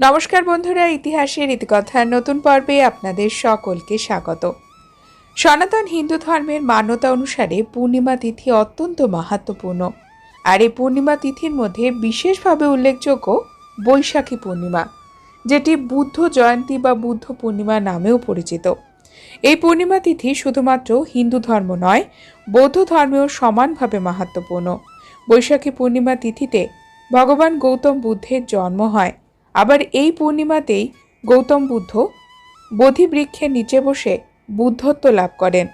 নমস্কার বন্ধুরা, ইতিহাসের ইতিকথার নতুন পর্বে আপনাদের সকলকে স্বাগত। সনাতন হিন্দু ধর্মের মান্যতা অনুসারে পূর্ণিমা তিথি অত্যন্ত মাহাত্মপূর্ণ। আর এই পূর্ণিমা তিথির মধ্যে বিশেষভাবে উল্লেখযোগ্য বৈশাখী পূর্ণিমা, যেটি বুদ্ধ জয়ন্তী বা বুদ্ধ পূর্ণিমা নামেও পরিচিত। এই পূর্ণিমা তিথি শুধুমাত্র হিন্দু ধর্ম নয়, বৌদ্ধ ধর্মেও সমানভাবে মাহাত্মপূর্ণ। বৈশাখী পূর্ণিমা তিথিতে ভগবান গৌতম বুদ্ধের জন্ম হয়। আবার এই পূর্ণিমাতেই গৌতম বুদ্ধ বোধি বৃক্ষের নিচে বসে বুদ্ধত্ব লাভ করেন।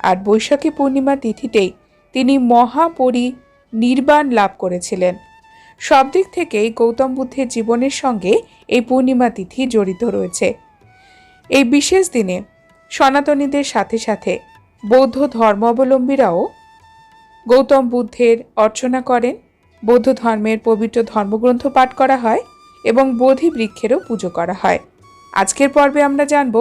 আর বৈশাখী পূর্ণিমা তিথিতেই তিনি মহাপরি নির্বাণ লাভ করেছিলেন। সব দিক থেকেই গৌতম বুদ্ধের জীবনের সঙ্গে এই পূর্ণিমা তিথি জড়িত রয়েছে। এই বিশেষ দিনে সনাতনীদের সাথে সাথে বৌদ্ধ ধর্মাবলম্বীরাও গৌতম বুদ্ধের অর্চনা করেন। বৌদ্ধ ধর্মের পবিত্র ধর্মগ্রন্থ পাঠ করা হয়। এবং বোধি বৃক্ষেরও পুজো করা হয়। আজকের পর্বে আমরা জানব,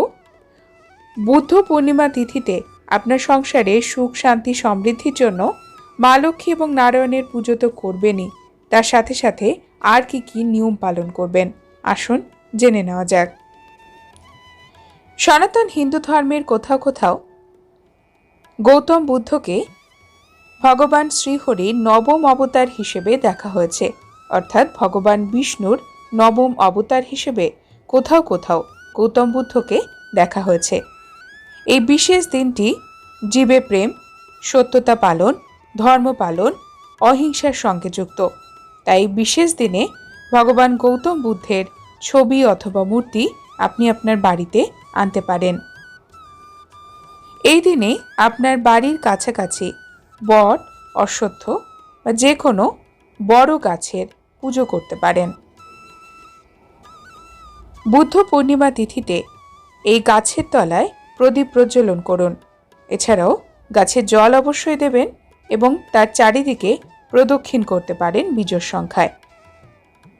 বুদ্ধ পূর্ণিমা তিথিতে আপনার সংসারে সুখ, শান্তি, সমৃদ্ধির জন্য মা লক্ষ্মী এবং নারায়ণের পুজো তো করবেনই। তার সাথে সাথে আর কি কি নিয়ম পালন করবেন? আসুন জেনে নেওয়া যাক। সনাতন হিন্দু ধর্মের কোথাও কোথাও গৌতম বুদ্ধকে ভগবান শ্রীহরির নবম অবতার হিসেবে দেখা হয়েছে। অর্থাৎ ভগবান বিষ্ণুর নবম অবতার হিসেবে কোথাও কোথাও গৌতম বুদ্ধকে দেখা হয়েছে। এই বিশেষ দিনটি জীবে প্রেম, সত্যতা পালন, ধর্ম পালন, অহিংসার সঙ্গে যুক্ত। তাই বিশেষ দিনে ভগবান গৌতম বুদ্ধের ছবি অথবা মূর্তি আপনি আপনার বাড়িতে আনতে পারেন। এই দিনে আপনার বাড়ির কাছাকাছি বট, অশ্বত্থ বা যে কোনো বড় গাছের পুজো করতে পারেন। বুদ্ধ পূর্ণিমা তিথিতে এই গাছের তলায় প্রদীপ প্রজ্বলন করুন। এছাড়াও গাছে জল অবশ্যই দেবেন এবং তার চারিদিকে প্রদক্ষিণ করতে পারেন বীজর সংখ্যায়।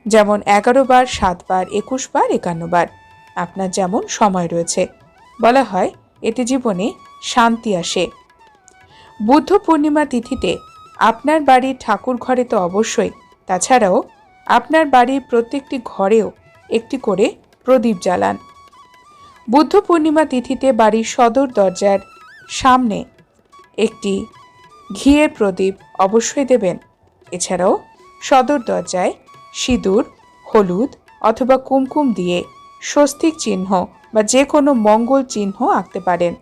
যেমন এগারো বার সাতবার একুশ বার, একান্ন বার। আপনার যেমন সময় রয়েছে। বলা হয়, এতে জীবনে শান্তি আসে। বুদ্ধ পূর্ণিমা তিথিতে আপনার বাড়ির ঠাকুর ঘরে তো অবশ্যই। তাছাড়াও আপনার বাড়ির প্রত্যেকটি ঘরেও একটি করে প্রদীপ জ্বালান। বুদ্ধ পূর্ণিমা তিথিতে বাড়ির সদর দরজার সামনে একটি ঘিয়ের প্রদীপ অবশ্যই দেবেন। এছাড়াও সদর দরজায় সিঁদুর, হলুদ অথবা কুমকুম দিয়ে স্বস্তিক চিহ্ন বা যে কোনো মঙ্গল চিহ্ন আঁকতে পারেন।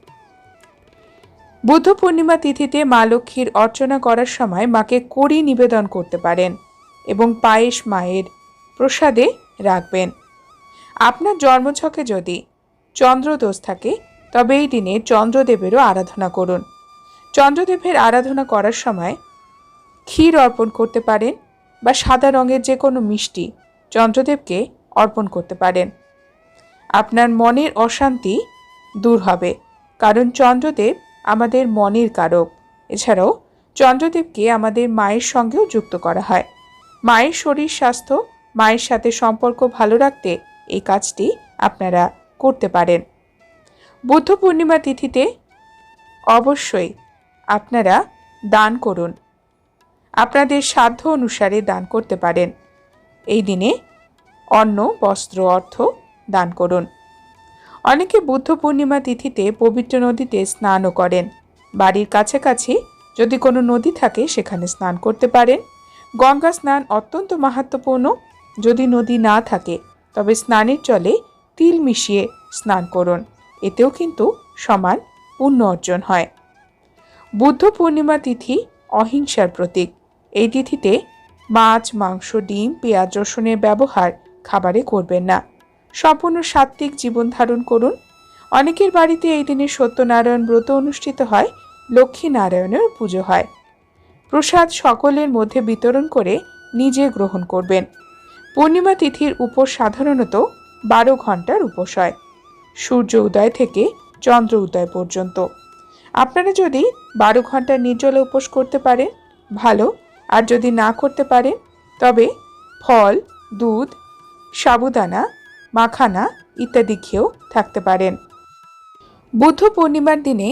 বুদ্ধ পূর্ণিমা তিথিতে মা লক্ষ্মীর অর্চনা করার সময় মাকে কড়ি নিবেদন করতে পারেন এবং পায়েস মায়ের প্রসাদে রাখবেন। আপনার জন্মছকে যদি চন্দ্রদোষ থাকে, তবে এই দিনে চন্দ্রদেবেরও আরাধনা করুন। চন্দ্রদেবের আরাধনা করার সময় ক্ষীর অর্পণ করতে পারেন বা সাদা রঙের যে কোনো মিষ্টি চন্দ্রদেবকে অর্পণ করতে পারেন। আপনার মনের অশান্তি দূর হবে, কারণ চন্দ্রদেব আমাদের মনের কারক। এছাড়াও চন্দ্রদেবকে আমাদের মায়ের সঙ্গেও যুক্ত করা হয়। মায়ের শরীর স্বাস্থ্য, মায়ের সাথে সম্পর্ক ভালো রাখতে এই কাজটি আপনারা করতে পারেন। বুদ্ধ পূর্ণিমা তিথিতে অবশ্যই আপনারা দান করুন। আপনাদের সাধ্য অনুসারে দান করতে পারেন। এই দিনে অন্ন, বস্ত্র, অর্থ দান করুন। অনেকে বুদ্ধ পূর্ণিমা তিথিতে পবিত্র নদীতে স্নানও করেন। বাড়ির কাছাকাছি যদি কোনো নদী থাকে সেখানে স্নান করতে পারেন। গঙ্গা স্নান অত্যন্ত মাহাত্মপূর্ণ যদি নদী না থাকে তবে স্নানের জলে তিল মিশিয়ে স্নান করুন। এতেও কিন্তু সমান পুণ্য অর্জন হয়। বুদ্ধ পূর্ণিমা তিথি অহিংসার প্রতীক। এই তিথিতে মাছ, মাংস, ডিম, পেঁয়াজ, রসুনের ব্যবহার খাবারে করবেন না। সম্পূর্ণ সাত্ত্বিক জীবন ধারণ করুন। অনেকের বাড়িতে এই দিনে সত্যনারায়ণ ব্রত অনুষ্ঠিত হয় লক্ষ্মী নারায়ণের পুজো হয়। প্রসাদ সকলের মধ্যে বিতরণ করে নিজে গ্রহণ করবেন। পূর্ণিমা তিথির উপোস সাধারণত বারো ঘণ্টার উপোস হয় সূর্য উদয় থেকে চন্দ্র উদয় পর্যন্ত। আপনারা যদি বারো ঘণ্টা নির্জলে উপোস করতে পারেন, ভালো। আর যদি না করতে পারেন, তবে ফল, দুধ, সাবুদানা, মাখানা ইত্যাদি খেয়েও থাকতে পারেন। বুদ্ধ পূর্ণিমার দিনে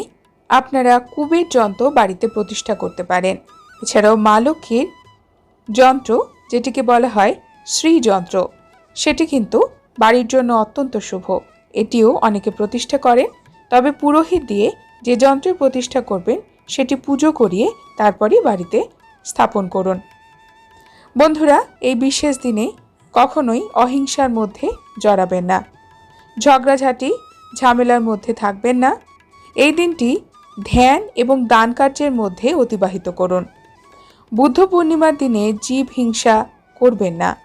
আপনারা কুবের যন্ত্র বাড়িতে প্রতিষ্ঠা করতে পারেন। এছাড়াও মা লক্ষ্মীর যন্ত্র, যেটিকে বলা হয় শ্রীযন্ত্র। সেটি কিন্তু বাড়ির জন্য অত্যন্ত শুভ। এটিও অনেকে প্রতিষ্ঠা করেন, তবে পুরোহিত দিয়ে যে যন্ত্রের প্রতিষ্ঠা করবেন, সেটি পুজো করিয়ে তারপরই বাড়িতে স্থাপন করুন। বন্ধুরা, এই বিশেষ দিনে কখনোই অহিংসার মধ্যে জড়াবেন না। ঝগড়াঝাটি, ঝামেলার মধ্যে থাকবেন না। এই দিনটি ধ্যান এবং দান কার্যের মধ্যে অতিবাহিত করুন। বুদ্ধ পূর্ণিমার দিনে জীব হিংসা করবেন না।